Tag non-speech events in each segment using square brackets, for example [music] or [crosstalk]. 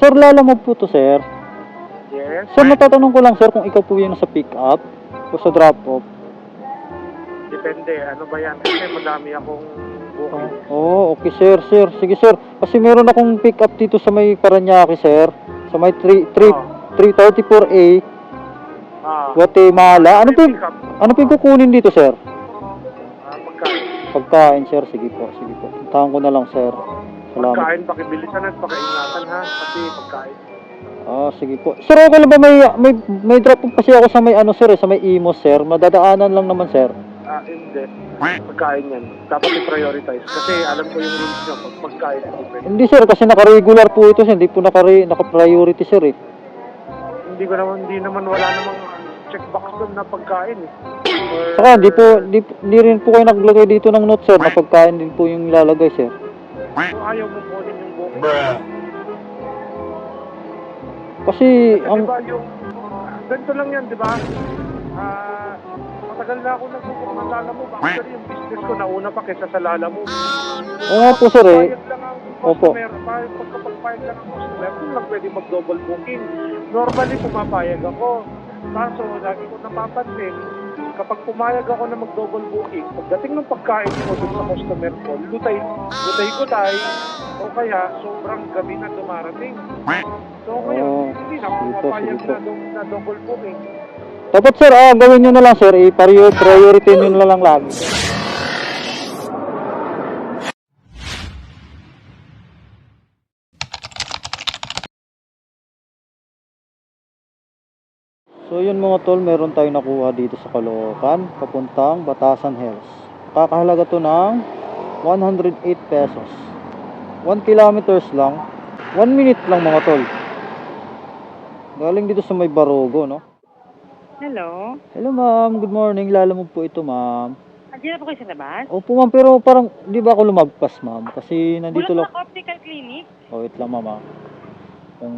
Sir, lalamog po to, sir. Yes. Sir, natatanong ko lang, sir, kung ikaw po yung nasa pick up o sa drop off. Depende. Ano ba yan? Kasi madami akong booking. Oh, okay, sir, sir. Sige, sir. Kasi meron akong pick up dito sa may Paranaque, sir. Sa may 3, 3, Oh. 334A, Ah. Guatemala. Ano po, Pick up. ano po yung kukunin dito, sir? Ah, pagkain. Pagkain, sir. Sige po, sige po. Puntahan ko na lang, sir. Salamat. Pagkain, pakibilisan at pakiingatan ha. Kasi pagkain. Ah, sige po. Sir, okay lang ba may, may, may drop kasi ako sa may ano, sir, eh, sa may imo, sir. Madadaanan lang naman, sir. Ah, hindi. Pagkain yan. Dapat i-prioritize. Kasi alam ko yung rules nyo. Pag pagkain, hindi pwede. Hindi, sir, kasi naka-regular po ito, sir. Hindi po naka- naka-priority, sir, eh. Hindi ko naman, hindi naman, wala namang checkbox doon na pagkain eh. Or, Saka, hindi po, hindi, hindi rin po kayo naglagay dito ng note, sir, na pagkain din po yung ilalagay, sir. Ayaw mo kunin yung booking. Kasi, Kasi ang, diba yung, ganito lang yan, di ba? Ah, matagal na ako nagbubuk ng lala mo. Actually, yung business ko nauna pa kesa sa lala mo. oo nga po, sir, eh. Payag lang ang Opo. customer. Payag, pagkapagpayag lang ang customer, kung lang pwede mag-double booking. Normally, pumapayag ako. Kaso, lagi ko napapansin, kapag pumayag ako na mag-double booking, pagdating ng pagkain ko dun sa customer ko, lutay, lutay ko tayo, o kaya sobrang gabi na dumarating. So, ngayon, Oo. hindi na pumapayag sige po. na, na double booking. dapat, sir, ah, gawin nyo na lang, sir, i-priority nyo na lang lagi. So yun mga tol, meron tayong nakuha dito sa Caloocan, papuntang Batasan Hills. Kakahalaga to ng 108 pesos. 1 kilometers lang. 1 minute lang mga tol. Galing dito sa may Barogo, no? Hello? Hello ma'am, good morning. Lala mo po ito ma'am. Andiyan na po kayo sa labas? Opo ma'am, pero parang di ba ako lumagpas ma'am? Kasi nandito lang. Bulacan Optical Clinic? Oh, wait lang ma'am ah. Kung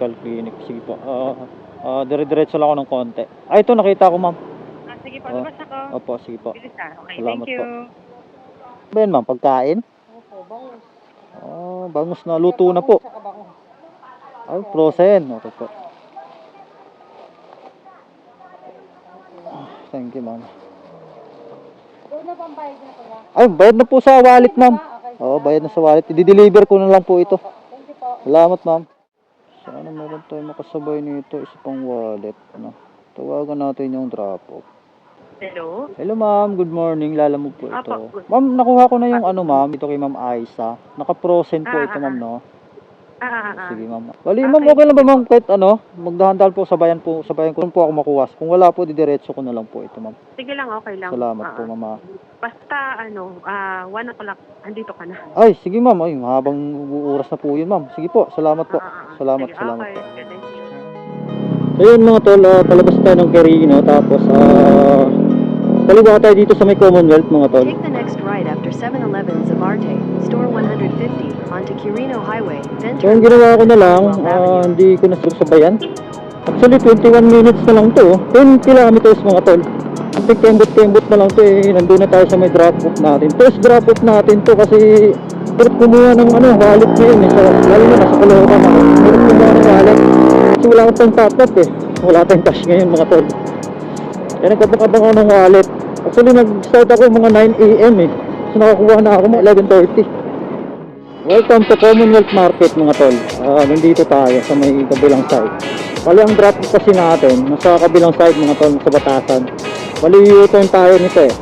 optical clinic. Sige po. Ah, ah, dire-diretso lang ako ng konti. Ah, ito nakita ko ma'am. Ah, sige po, labas ako. Opo, sige po. Bilis ah. Okay, Salamat thank you. Ba yan ma'am, pagkain? Opo, bangus. Oh, bangus na luto na po. Ay, frozen. Okay po. Thank you, ma'am. Ay, bayad na po sa wallet, ma'am. Oo, bayad na sa wallet. I-deliver ko na lang po ito. Salamat, ma'am. Meron tayo makasabay nito. Isa pang wallet. Ano? Tawagan natin yung drop-off. Hello? Hello, ma'am. Good morning. Lala mo po ito. Apo, good- Ma'am, nakuha ko na yung ano, ma'am. Ito kay ma'am Aisa. Naka-frozen po Ah, ito, ah, ma'am, ah. no? Ah, ah, ah. Sige, ma'am. Bali, ma'am, Okay. lang ba, ma'am? Kahit ano, magdahan-dahan po, sabayan po, sabayan ko po ako makuha. Kung wala po, didiretso ko na lang po ito, ma'am. Sige lang, okay lang. Salamat Ah, po, ah. mama. Basta, ano, ah, one o'clock, andito ka na. Ay, sige, ma'am. Ay, habang oras na po yun, ma'am. Sige po, salamat po. Ah, ah, ah. Salamat, Sige, salamat okay. you. So yun mga tol, ah, palabas tayo ng Carino, tapos, ah, kaliwa tayo dito sa may Commonwealth, mga tol. Take the next right after 7-Eleven Zamarte, store 150, onto Quirino Highway, then So, ang ginawa ko na lang, ah, hindi ko na sabayan. Actually, 21 minutes na lang to. oh. 10 kilometers mga tol. Kasi kembot-kembot na lang to eh. Nandun na tayo sa may drop-off natin. First drop-off natin to kasi hirap kumuha ng ano, wallet ngayon eh. So, lalo na nasa Caloocan ako. Hirap kumuha ng wallet. Kasi wala akong pang top-up eh. Wala tayong cash ngayon mga tol. Kaya nagkabang-abang ako ng wallet. Actually, nag-start ako mga 9 a.m. eh. So, nakakuha na ako mga 11.30. Welcome to Commonwealth Market mga tol. Ah, nandito tayo sa may kabilang side. Bali ang drop kasi natin nasa kabilang side mga tol sa Batasan. Bali U-turn tayo nito eh.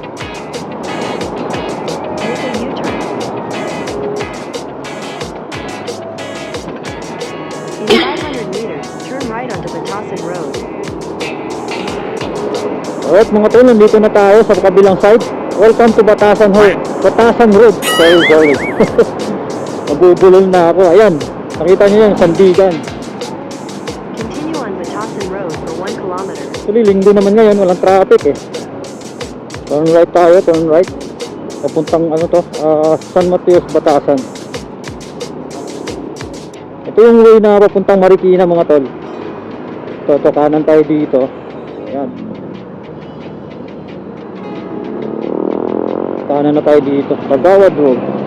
In 500 meters, turn right onto Batasan Road. Alright mga tol, nandito na tayo sa kabilang side. Welcome to Batasan Ho Batasan Road. Sorry, sorry. [laughs] Nabubulol na ako. Ayan. Nakita niyo yung sandigan. Continue on Batasan Road for 1 kilometer. Actually, linggo naman ngayon, walang traffic eh. Turn right tayo, turn right. Papuntang ano to, ah, San Mateos, Batasan. Ito yung way na papuntang Marikina mga tol. Ito, ito, kanan tayo dito. Ayan. Kanan na tayo dito. Kagawad Road.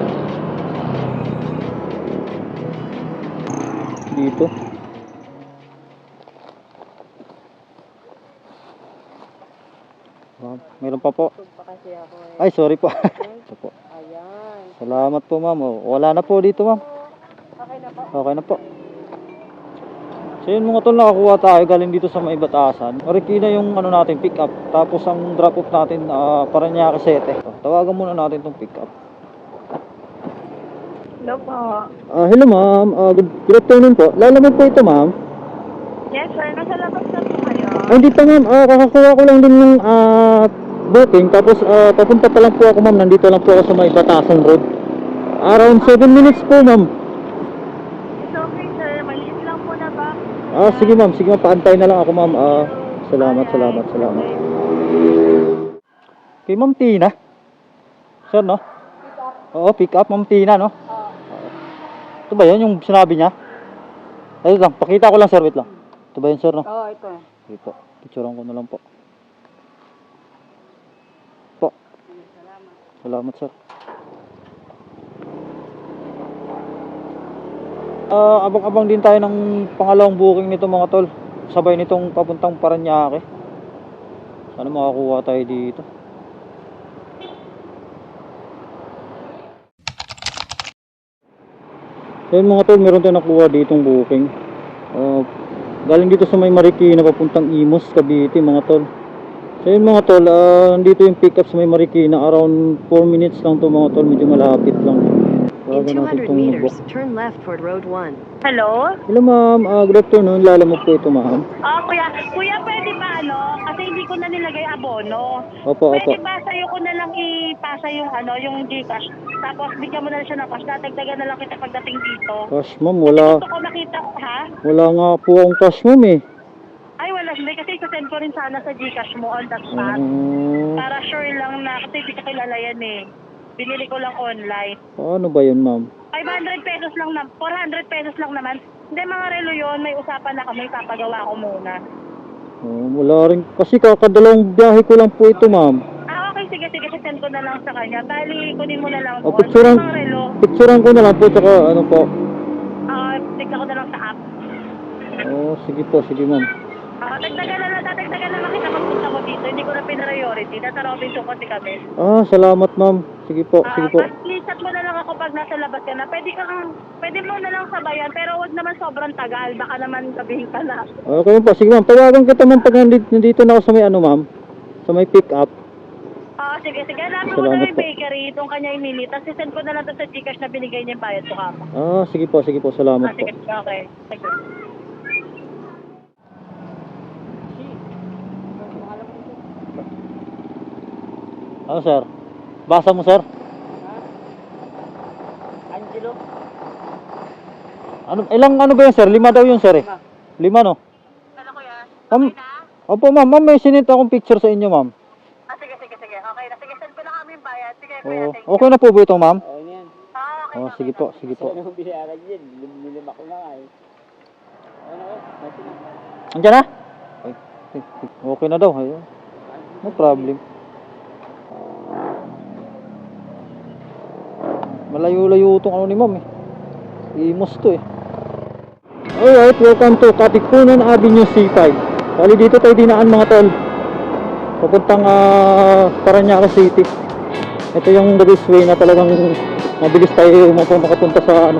dito. Ma'am, meron pa po. Ay, sorry po. [laughs] Ito po. Ayan. Salamat po, ma'am. Wala na po dito, ma'am. Okay na po. Okay na po. So yun mga tol, nakakuha tayo galing dito sa may batasan. Marikina yung ano natin, pick up. Tapos ang drop off natin, uh, Paranaque 7. So, tawagan muna natin tong pick up. Hello po. Ah, hello ma'am, Ah, good, good afternoon po. Lalamog po ito ma'am. Yes sir, nasa labas na po kayo. Ay, hindi pa ma'am, Ah, kakakuha ko lang din ng ah, booking. Tapos ah, papunta pa lang po ako ma'am, nandito lang po ako sa may batasan road. Around 7 minutes po ma'am. It's okay sir, maliit lang po na ba? Ah, sige ma'am, sige ma'am, paantay na lang ako ma'am. Ah, salamat, salamat, salamat. Kay Ma'am Tina. Sir, no? Oo, pick up Ma'am Tina, no? Ito ba yun yung sinabi niya? Ay, lang, pakita ko lang, sir, wait lang. Ito ba yun, sir, no? Oo, ito. Sige po, picturean ko na lang po. Po. Salamat, sir. Ah, abang-abang din tayo ng pangalawang booking nito mga tol. Sabay nitong papuntang Paranaque. Sana makakuha tayo dito. So yun mga tol, meron tayong nakuha ditong booking. Ah, galing dito sa may Marikina papuntang Imos, Cavite mga tol. So yun mga tol, ah, nandito yung pick up sa may Marikina. Around 4 minutes lang to mga tol, medyo malapit. In Tawagan natin 200 itong meters, turn left toward Road 1. Hello? Hello ma'am, Ah, good afternoon. Lalamog po ito ma'am. Ah, kuya. Kuya, pwede ba ano? Kasi hindi ko na nilagay abono. Opo, opo. Pwede ba sa'yo ko na lang ipasa yung ano, yung Gcash. Tapos bigyan mo na lang siya ng cash. Dadagdagan na lang kita pagdating dito. Cash ma'am, wala, Gusto ko makita, ha? wala nga po akong cash ma'am eh. Ay, wala. Hindi kasi send ko rin sana sa Gcash mo on that spot. Ah, Para sure lang na, kasi hindi ka kilala yan eh. Binili ko lang online. paano ba yun ma'am? 500 pesos lang na, 400 pesos lang naman. Hindi mga relo yun, may usapan na kami, papagawa ko muna. Oh, wala rin, kasi kakadalawang biyahe ko lang po ito ma'am. Ah, okay, sige, sige, send ko na lang sa kanya. Bali, kunin mo na lang Oh, doon. picturean- Mga relo, Picturean ko na lang po, tsaka ano po. ah, tignan ko na lang sa app. Oh, sige po, sige ma'am. Ah, dagdagan na lang, dagdagan na lang kita pagpunta mo dito. Hindi ko na pinriority. Nasa Robinson kasi kami. Ah, salamat ma'am. Sige po, Ah, sige po. but please, chat mo na lang ako pag nasa labas ka na. Pwede kang, pwede mo na lang sabayan, pero huwag naman sobrang tagal. Baka naman gabihin ka na. Okay po, sige ma'am. Tawagan kita ma'am pag nandito, nandito na ako sa may ano ma'am. Sa may pick up. Ah, sige, sige. Hanapin mo na Salamat yung po. bakery, itong kanya inili. Tapos send ko na lang to sa Gcash na binigay niya yung bayad ko kamo. Ah, sige po, sige po. Ah, Salamat po. sige, okay. Sige. Ano sir? Basa mo sir? Angelo? Ano, ilang ano ba yun sir? Lima daw yun sir eh. Lima no? Ano ko yan? Ma'am, opo ma'am, ma'am may sinit akong picture sa inyo ma'am. Ah, sige, sige, sige. Okay na. Sige, send ko na kami yung bayad. Sige, kuya, Oo. thank you. Okay na po ba ito ma'am? Ah, okay. Oh, okay, sige okay. po, sige po. Andiyan na? Ay, Okay na daw. Ayun. No problem. Malayo-layo itong ano ni ma'am eh. Imos to eh. Alright, welcome to Katipunan Avenue C5. Bali dito tayo dinaan mga tol. Papuntang uh, Paranaque City. Ito yung the best way na talagang mabilis tayo makapunta sa ano,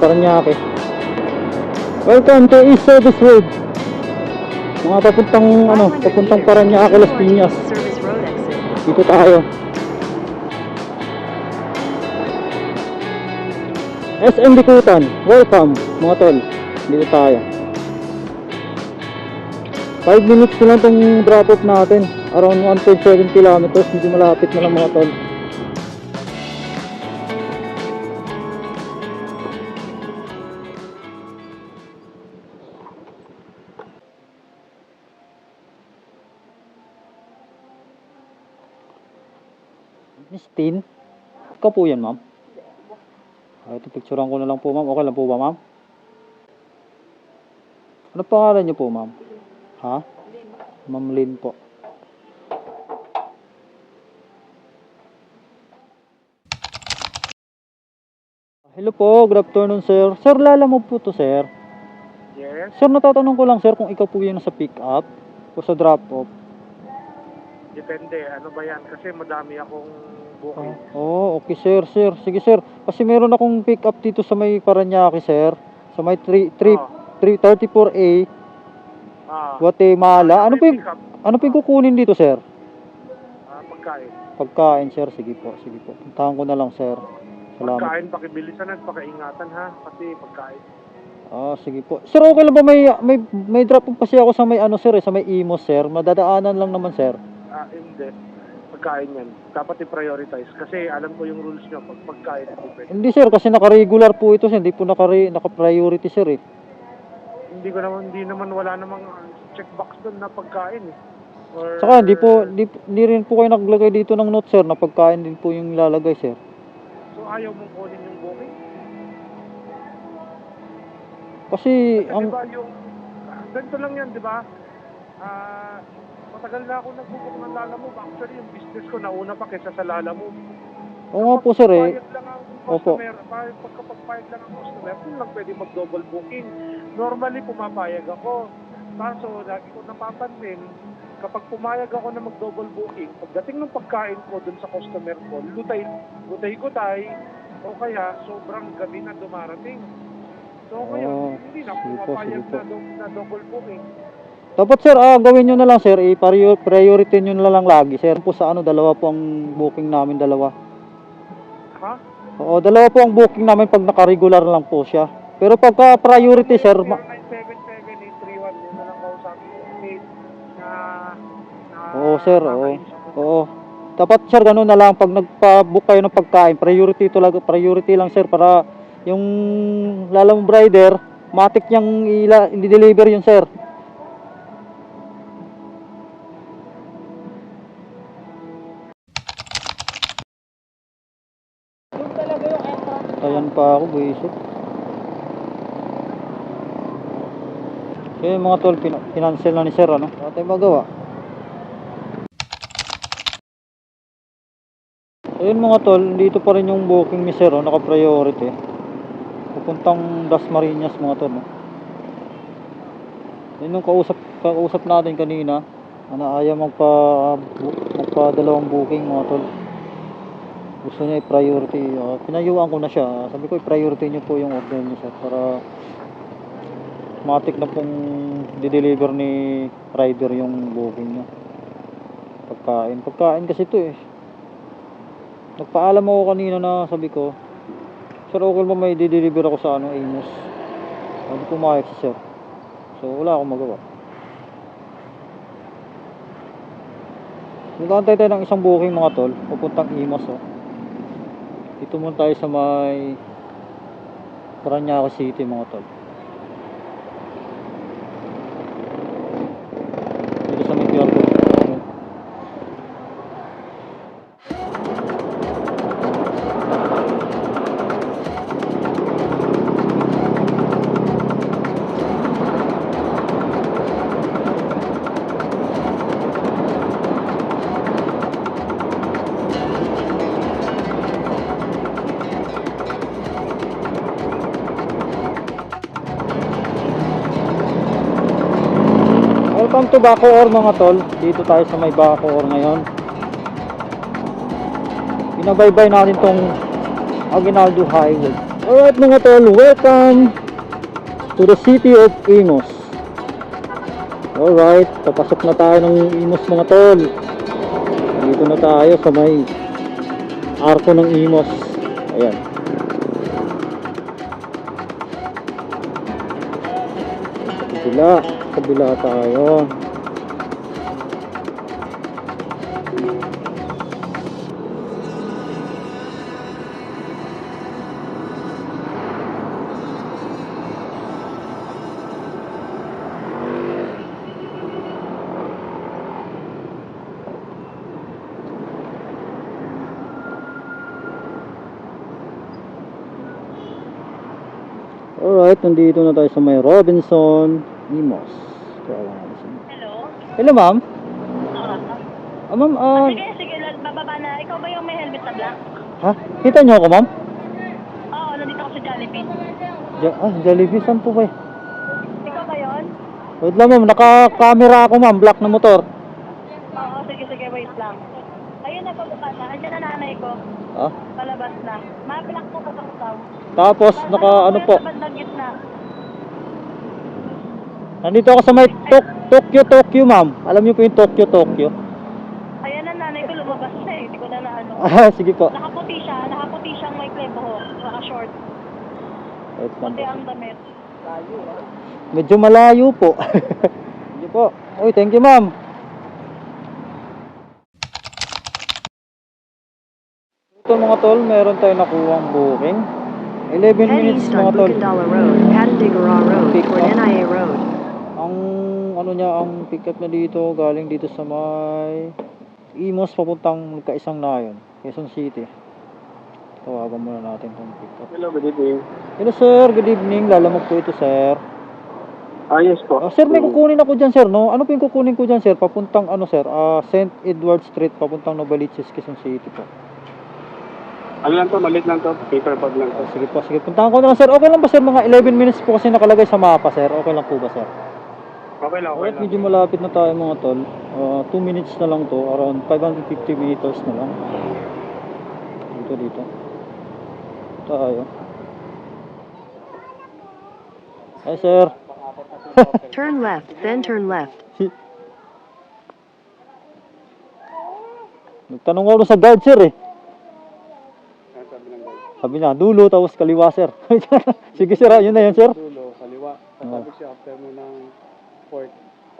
Paranaque. Welcome to East Service Road. Mga papuntang ano, 500 papuntang Paranaque, Las Piñas. Dito tayo. SM Bikutan, welcome mga tol. Dito tayo. 5 minutes na lang itong drop off natin. Around 1.7 kilometers. Medyo malapit na lang mga tol. Miss Tin? Ikaw po yan, ma'am? Ah, ito, picturean ko na lang po, ma'am. Okay lang po ba, ma'am? Ano pangalan niyo po, ma'am? Ha? Ma'am Lynn po. Hello po, good afternoon sir. Sir, lala mo po to sir. Yes. Sir, natatanong ko lang sir kung ikaw po yung nasa pick up o sa drop off. Depende. Ano ba yan? Kasi madami akong booking. Oh, okay sir, sir. Sige sir. Kasi meron akong pick up dito sa may Paranaque sir. Sa may 3, 3, Oh. 334A, Ah. Guatemala. Ano po yung, ano po yung kukunin dito sir? Ah, pagkain. Pagkain sir, sige po, sige po. Puntahan ko na lang sir. Salamat. Pagkain, pakibilisan at pakiingatan ha. Kasi pagkain. Ah, sige po. Sir, okay lang ba may may may drop off kasi ako sa may ano sir, eh, sa may Imos sir. Madadaanan lang naman sir. Ah, hindi. Pagkain yan. Dapat i-prioritize. Kasi alam ko yung rules nyo. Pag pagkain, hindi pwede. Hindi sir, kasi naka-regular po ito, sir. hindi po naka naka-priority sir eh. Hindi ko naman, hindi naman, wala namang checkbox doon na pagkain eh. Or, Saka hindi po hindi, hindi rin po kayo naglagay dito ng note sir na pagkain din po yung lalagay sir. So ayaw mong kunin yung booking? Kasi Kasi ang di ba yung, ganito lang yan, di ba? Ah, matagal na ako nagbubuk ng Lala Move. Actually, yung business ko nauna pa kaysa sa Lala Move. Oo nga po sir eh. Pagpapayag lang ang Opo. customer, pa- pagkapagpayag lang ang customer, kung lang pwede mag-double booking. Normally, pumapayag ako. Kaso, lagi ko napapansin, kapag pumayag ako na mag-double booking, pagdating ng pagkain ko dun sa customer ko, lutay, lutay ko tay, o kaya sobrang gabi na dumarating. So ngayon, hindi na pumapayag na, na double booking. Dapat sir, ah, gawin nyo na lang sir, i-priority nyo na lang lagi sir. Po sa ano, dalawa po ang booking namin, dalawa. Ha? Oo, dalawa po ang booking namin pag naka-regular lang po siya. Pero pagka priority sir, ma- 0977-831, yun na lang kausapin ko. Mate, na, na, Oo, sir, oo. Oo. Dapat sir, ganun na lang pag nagpa-book kayo ng pagkain, priority talaga, priority lang sir para yung lalamong rider, matik niyang ila, i-deliver yun sir. Pa ako, buisit. Kaya mga tol, pin- pinansel na ni sir, ano? Wala magawa. Ayun mga tol, dito pa rin yung booking ni sir, oh, naka-priority. Pupuntang Das Marinas mga tol. No? Yun yung kausap, kausap natin kanina. Ano, ayaw magpa, magpa dalawang booking mga tol. Gusto niya i-priority. Uh, pinayuan ko na siya. Sabi ko i-priority niyo po yung order niyo sir para matik na pong di-deliver ni rider yung booking niya. Pagkain. Pagkain kasi ito eh. Nagpaalam ako kanina na sabi ko, Sir, okay ba may di-deliver ako sa ano, Amos? Hindi pumayag si Sir. So, wala akong magawa. Nag-aantay tayo ng isang booking mga tol, pupuntang Imas oh. Dito muna tayo sa may Paranaque City mga tol. To Bacoor mga tol. Dito tayo sa may Bacoor ngayon. Binabaybay natin tong Aguinaldo Highway. Alright mga tol, welcome to the city of Imos. Alright, papasok na tayo ng Imos mga tol. Dito na tayo sa may arko ng Imos. Ayan. Kabila, kabila tayo. Alright, nandito na tayo sa may Robinson, Imos. Kawawa naman siya. Hello? Hello ma'am. Ah, Ah, ma'am, ah, sige, sige, lal- bababa na. Ikaw ba yung may helmet na black? ha? Kita niyo ako ma'am? Oo, nandito ako sa Jollibee. Ja ah, Jollibee, saan po ba? eh? Ikaw ba yun? Wait lang ma'am, naka-camera ako ma'am, black na motor. Oo, sige, sige, wait lang. Ayun na, pabuka na. Andiyan na nanay ko. Ah, Palabas na. Maplak ko pa daw. tapos naka ano po, Sa bandang gitna. nandito ako sa may Tok- Tokyo, Tokyo ma'am. Alam niyo po yung Tokyo, Tokyo. Ayan na nanay ko, lumabas na eh. Hindi ko na naano. [laughs] Ah, sige po. Nakaputi siya. Nakaputi siyang may klebo. Naka short. Wait po. ang damit. Medyo malayo po. [laughs] Sige po. Uy, thank you ma'am. Ito mga tol, meron tayo nakuhang booking. 11 Head minutes east mga on tol. Bukandala Road, Patandigara Road, Pick toward up. NIA Road. Ang ano niya, ang pick up na dito, galing dito sa may Imos papuntang kaisang nayon, Quezon City. Tawagan muna natin itong pick up. Hello, good evening. Hello sir, good evening. Lalamog po ito sir. Ah, yes po. Ah, sir, may kukunin ako dyan, sir, no? Ano po yung kukunin ko dyan, sir? Papuntang, ano, sir? Ah, St. Edward Street, papuntang Novaliches, Quezon City po. Ano lang to, malit lang to. Paper bag lang to. Ah, sige po, sige. Puntahan ko na lang, sir. Okay lang ba, sir? Mga 11 minutes po kasi nakalagay sa mapa, sir. Okay lang po ba, sir? Okay lang, okay Alright, lang. medyo malapit na tayo, mga tol. 2 minutes na lang to. Around 550 meters na lang. Dito, dito. Tayo. Hi, sir. [laughs] Turn left, then turn left. Nagtanong ako sa guard, sir, eh. Ano niya, dulo, tapos kaliwa, sir. [laughs] Sige, sir, ah, yun na yan, sir. Dulo, kaliwa. Sabi siya after mo ng port,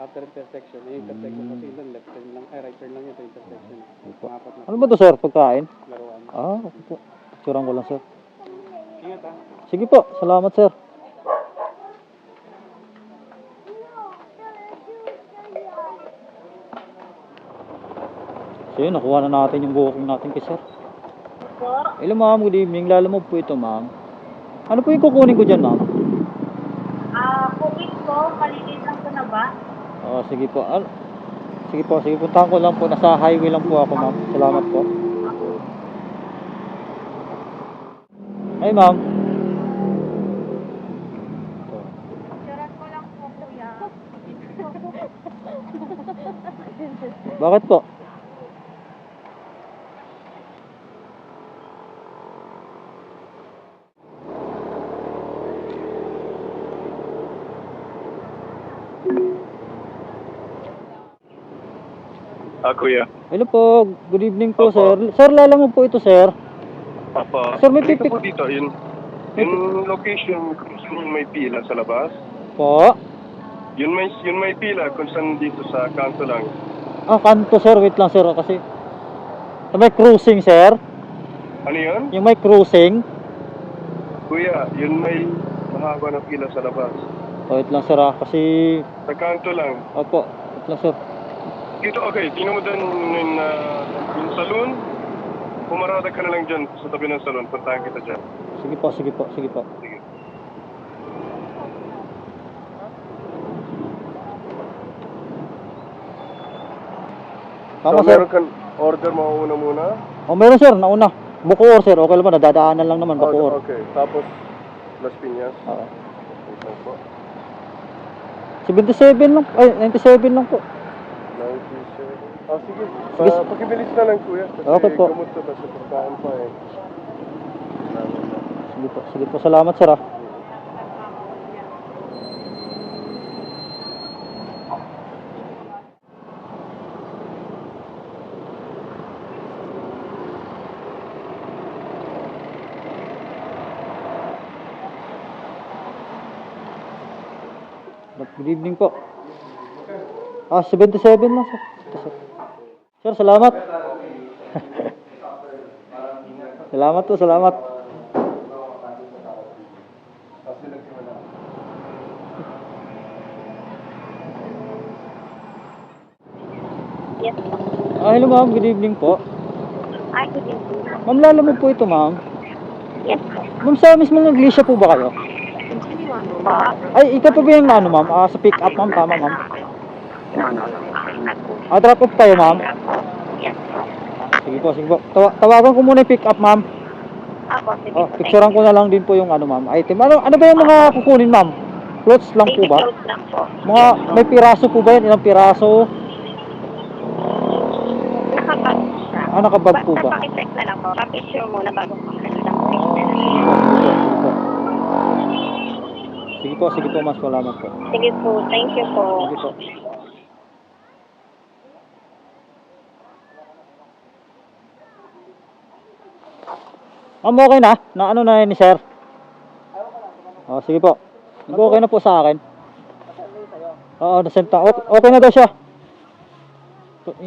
after intersection. Yung intersection kasi yun, left turn lang, ay right turn lang yun sa intersection. Pangapat na Ano ba to, sir? Pagkain? laruan. Ah, po. Picturean ko lang, sir. Ingat ha. Sige po, salamat, sir. So yun, nakuha na natin yung booking natin kay sir. Po. Hello ma'am, good evening. Lalamog po ito ma'am. Ano po yung kukunin ko dyan ma'am? Ah, cookies po. Paligid lang ko na ba? Oh, sige po. Al sige po, sige puntahan ko lang po. Nasa highway lang po ako ma'am. Salamat po. Ay ma'am. Surat ko lang po, kuya. Bakit po? Ah, kuya. Hello po, good evening po Opo. sir. Sir, lalamog po ito sir. Papa. Sir, may Dito po dito, yun. Yung location kung saan may pila sa labas. Po. Yun may, yun may pila kung saan dito sa kanto lang. Ah, kanto sir, wait lang sir kasi sa may cruising sir. Ano yun? Yung may cruising. Kuya, yun may mahaba na pila sa labas. Oh, wait lang sir ah, kasi Sa kanto lang. opo, wait lang sir. Dito, okay. Tingnan mo dyan yung, uh, yung saloon. Pumarada ka na lang dyan sa tabi ng saloon. Puntahan kita dyan. Sige po, sige po, sige po. Sige. Tama so, sir. meron kang order mauuna muna? Oh, meron sir, nauna. Bukoor sir, okay lang ba? Nadadaanan lang naman, Bukoor. okay. Tapos, Las Piñas. Oo. Po. 77 lang, ay 97 lang po. 97. Ah, sige. Pa, pakibilis na lang, kuya. Kasi Okay po. gamot ka sa pagkain pa eh. Salamat na. Sige po, sige po. Salamat sir ah. Good evening po. Ah, 77 lang sir. Ito, sir. Salamat. [laughs] salamat po, salamat. Yes. Ah, hello ma'am, good evening po. Ay, good evening. Ma'am, lalamog po ito ma'am. Yes. Ma'am, sa mismo ng iglesia po ba kayo? Ay, ikaw po ba yung ano ma'am? Ah, sa pick up ma'am, tama ma'am? No, no, no. Okay na po. Ah, drop off tayo ma'am? Yes. Sige po, sige po. Tawa tawagan ko muna yung pick up ma'am. Ako, sige. Oh, po, picturean ko na lang din po yung ano ma'am, item. Ano, ano ba yung mga kukunin ma'am? Clothes lang po ba? clothes lang po. Mga, may piraso po ba yan? Ilang piraso? Nakabag. Ah, nakabag po ba? pakitext na lang po. Pa-picture muna bago ko sige po. Sige po, mas salamat po. Sige po, thank you po. Sige po. Ma'am, okay na? Na ano na ni sir? Oh, sige po. Nag-okay na po sa akin. Oo, nasend na. Okay, okay na daw siya.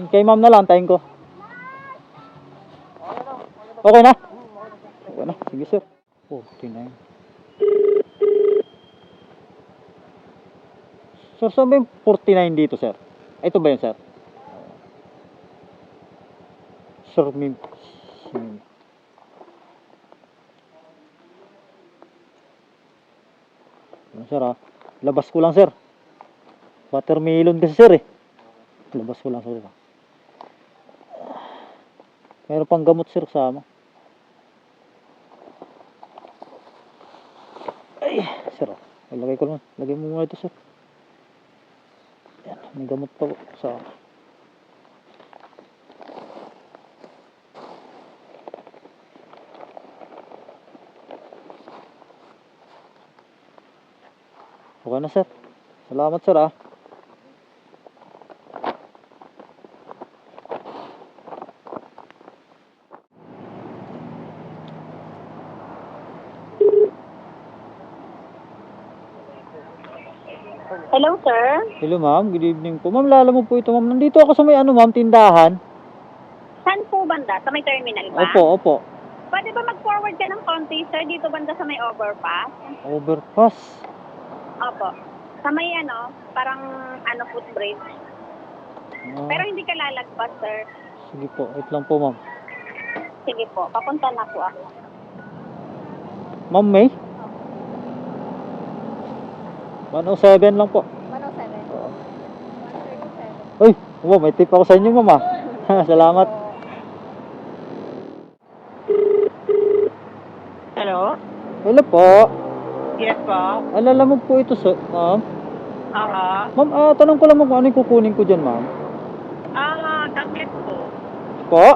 Kay ma'am na lang, tayin ko. Okay na? Okay na. Sige sir. Oh, 49. Sir, saan ba yung 49 dito, sir? Ito ba yun, sir? Sir, may... Ano, sir, ah? Labas ko lang, sir. Watermelon kasi, sir, eh. Labas ko lang, sir. ah. Meron pang gamot, sir, sama. Ay, sir, ah. Lagay ko lang. Lagay mo muna ito, sir. Yan, may gamot pa po sa Okay na sir. Salamat sir ah. Hello, sir. Hello ma'am, good evening po. Ma'am, lala mo po ito ma'am. Nandito ako sa may ano ma'am, tindahan. Saan po banda? Sa may terminal ba? Opo, opo. Pwede ba mag-forward ka ng konti, sir? Dito banda sa may overpass? Overpass. Opo. Sa may ano, parang ano footbridge. Ah, Pero hindi ka lalagpas, sir. sige po, wait lang po ma'am. Sige po, papunta na po ako. Ma'am May? 107 lang po. 107. Oo. Uy, wow, may tip ako sa inyo ma'am ah. [laughs] Salamat. Hello? Hello po. Yes po? Alala mo po ito sa ma'am. Aha. Ma'am, ah, tanong ko lang ma'am kung ano yung kukunin ko dyan ma'am. Ah, damit po. Po?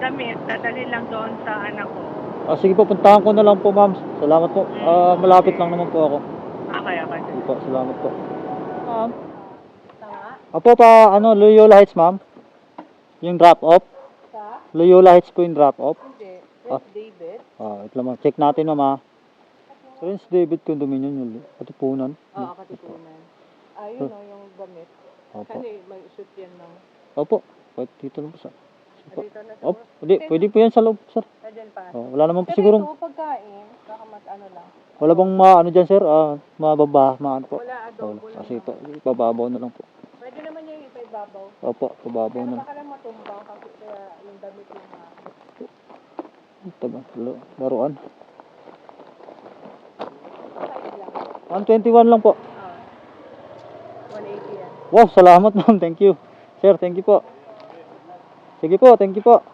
Damit. Dadali lang doon sa anak ko. Ah, sige po, puntahan ko na lang po ma'am. Salamat po. Ah, malapit lang naman po ako. Okay, okay. Sige po, salamat po. Ma'am. Apo pa, ano, Loyola Heights ma'am? Yung drop off? Loyola Heights po yung drop off? Hindi. Ah. David? Ah, wait lang ma'am. Check natin ma'am ah. Prince David Condominium yung katipunan. Oo, katipunan. Ah, yun o, yung damit. Opo. Kasi may shoot yan ng... Opo. Pwede dito na po sa. Dito na sa... Opo. Pwede, pwede po yan sa loob, sir. Nandiyan pa. Oh, wala naman po Pero siguro. ito, pagkain, baka mas ano lang. Wala bang ma ano dyan, sir? Ah, mababa, maano po. Wala, adobo lang. Kasi ito, ipababaw na lang po. Pwede naman yung ipaibabaw. Opo, pababaw Pero na lang. baka lang matumbaw kasi kaya yung damit yung. Ito ba? Laruan. Side lang. 121 lang po. Ah. 180 yan. Wow, salamat ma'am. Thank you. Sir, thank you po. Sige po, thank you po.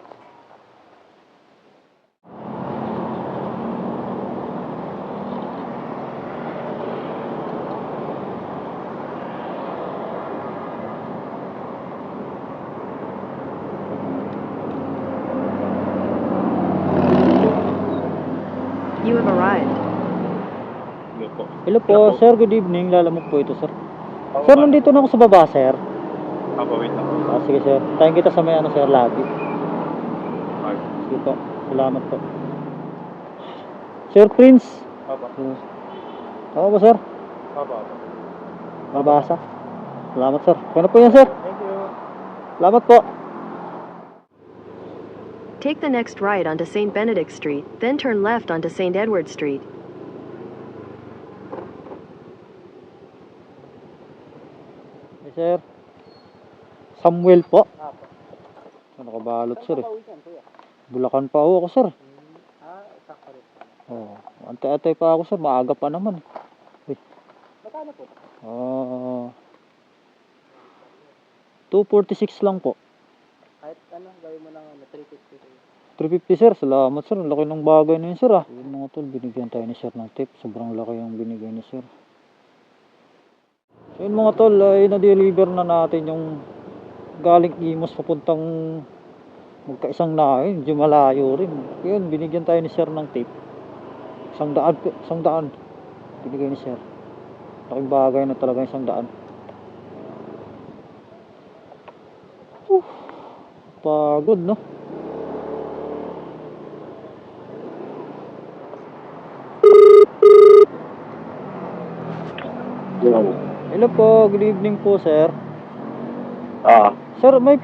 Hello po, sir. Good evening. Lalamog po ito, sir. Sir, nandito na ako sa baba, sir. Apo, wait lang. Ah, sige, sir. Tayo kita sa may ano, sir, lobby. Sige po. Salamat po. Sir Prince. Hmm. Ako ba, sir? Apo, apo. Mabasa. Salamat, sir. Kano po yan, sir? Thank you. Salamat po. Take the next right onto St. Benedict Street, then turn left onto St. Edward Street. Sir. Samuel po. Ano nakabalot, sir? Eh. Bulacan pa ako, sir. Ah, sakto rin. Oh, antay-antay pa ako, sir. Maaga pa naman. Eh. Magkano po? Ah. 246 lang po. Kahit ano, gawin mo ng ano, 350. 350 sir, salamat sir. Ang laki ng bagay na yun sir ah. Yun mga tol, binigyan tayo ni sir ng tip. Sobrang laki yung binigay ni sir. So yun mga tol, ay na-deliver na natin yung galing Imos papuntang magkaisang na medyo malayo rin. Yun, binigyan tayo ni sir ng tip. Isang daan, isang daan. Binigay ni sir. Laking bagay na talaga isang daan. Uh, pagod no? Hello po, good evening po sir. Ah, Sir, may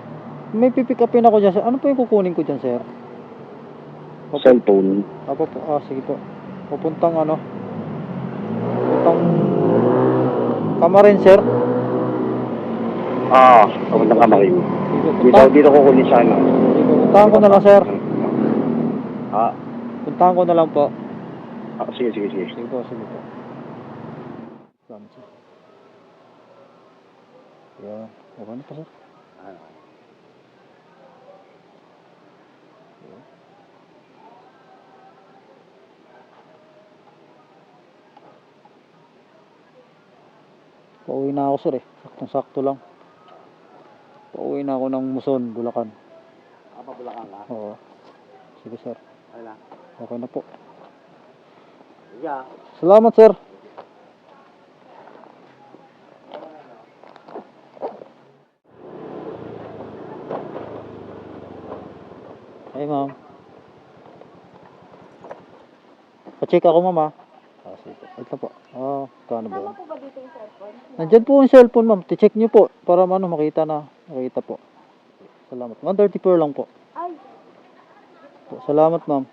may pipick upin ako dyan sir. Ano po yung kukunin ko dyan sir? Opo. cellphone. Apo po, ah sige po. Pupuntang ano? Pupuntang Kamarin sir. Ah, papuntang kamarin. Sige, Dito, puntahan, dito ko kunin sana. sige, puntahan ko na lang sir. Ah, Puntahan ko na lang po. ah sige, sige, sige. Sige po, sige po. Salamat sir. Yan. Okay na po sir. Pauwi na ako sir eh. Saktong sakto lang. Pauwi na ako ng Muson, Bulacan. Ah, pabulakan ka? Oo. Sige sir. Wala. Okay na po. Yeah. Salamat sir. Hi ma'am. Pa-check ako ma'am ah. Ah, sige po. Ito po. Ah, kano ba? Tama po ba dito yung cellphone? Nandyan po yung cellphone ma'am. Check nyo po para ano makita na. Makita po. Salamat. 134 lang po. Ay, po. Salamat ma'am.